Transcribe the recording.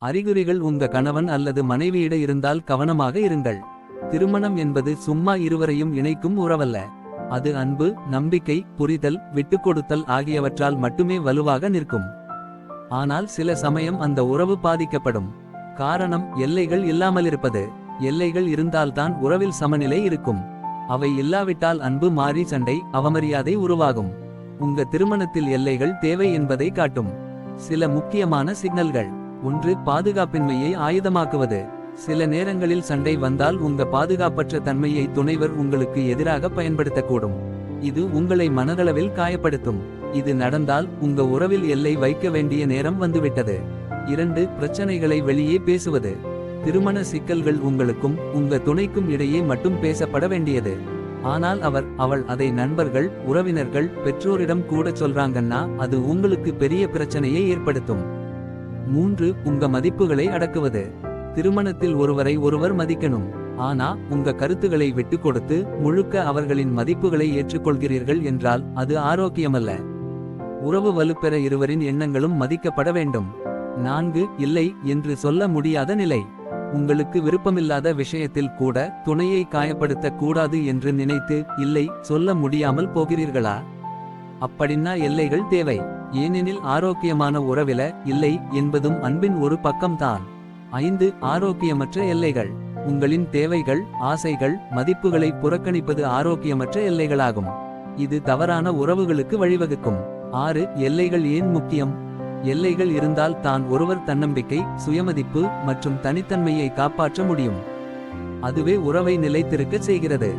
அறிகுறிகள் உங்க கணவன் அல்லது மனைவியிட இருந்தால் கவனமாக இருங்கள். திருமணம் என்பது சும்மா இருவரையும் இணைக்கும் உறவல்ல. அது அன்பு நம்பிக்கை புரிதல் விட்டுக்கொடுத்தல் ஆகியவற்றால் மட்டுமே வலுவாக நிற்கும். ஆனால் சில சமயம் அந்த உறவு பாதிக்கப்படும். காரணம் எல்லைகள் இல்லாமலிருப்பது. எல்லைகள் இருந்தால்தான் உறவில் சமநிலை இருக்கும். அவை இல்லாவிட்டால் அன்பு மாறி சண்டை அவமரியாதை உருவாகும். உங்க திருமணத்தில் எல்லைகள் தேவை என்பதை காட்டும். சில முக்கியமான சிக்னல்கள். ஒன்று பாதுகாப்பின்மையை ஆயுதமாக்குவது. சில நேரங்களில் சண்டை வந்தால் உங்க பாதுகாப்பற்ற தன்மையை துணைவர் உங்களுக்கு எதிராக பயன்படுத்தக்கூடும். இது உங்களை மனதளவில் காயப்படுத்தும். இது நடந்தால் உங்க உறவில் எல்லை வைக்க வேண்டிய நேரம் வந்துவிட்டது. இரண்டு பிரச்சனைகளை வெளியே பேசுவது. திருமண சிக்கல்கள் உங்களுக்கும் உங்க துணைக்கும் இடையே மட்டும் பேசப்பட வேண்டியது. ஆனால் அவர் அவள் அதை நண்பர்கள் உறவினர்கள் பெற்றோரிடம் கூட சொல்றாங்கன்னா அது உங்களுக்கு பெரிய பிரச்சனையை ஏற்படுத்தும். மூன்று உங்க மதிப்புகளை அடக்குவது. திருமணத்தில் ஒருவரை ஒருவர் மதிக்கணும். ஆனா உங்க கருத்துகளை விட்டு கொடுத்து முழுக்க அவர்களின் மதிப்புகளை ஏற்றுக்கொள்கிறீர்கள் என்றால் அது ஆரோக்கியமல்ல. உறவு வலுப்பெற இருவரின் எண்ணங்களும் மதிக்கப்பட வேண்டும். நான்கு இல்லை என்று சொல்ல முடியாத நிலை. உங்களுக்கு விருப்பமில்லாத விஷயத்தில் கூட துணையை காயப்படுத்த கூடாது என்று நினைத்து இல்லை சொல்ல முடியாமல் போகிறீர்களா? அப்படின்னா எல்லைகள் தேவை. ஏனெனில் ஆரோக்கியமான உறவில இல்லை என்பதும் அன்பின் ஒரு பக்கம்தான். ஐந்து ஆரோக்கியமற்ற எல்லைகள். உங்களின் தேவைகள் ஆசைகள் மதிப்புகளை புறக்கணிப்பது ஆரோக்கியமற்ற எல்லைகளாகும். இது தவறான உறவுகளுக்கு வழிவகுக்கும். ஆறு எல்லைகள் ஏன் முக்கியம்? எல்லைகள் இருந்தால் தான் ஒருவர் தன்னம்பிக்கை சுயமதிப்பு மற்றும் தனித்தன்மையை காப்பாற்ற முடியும். அதுவே உறவை நிலைத்திருக்க செய்கிறது.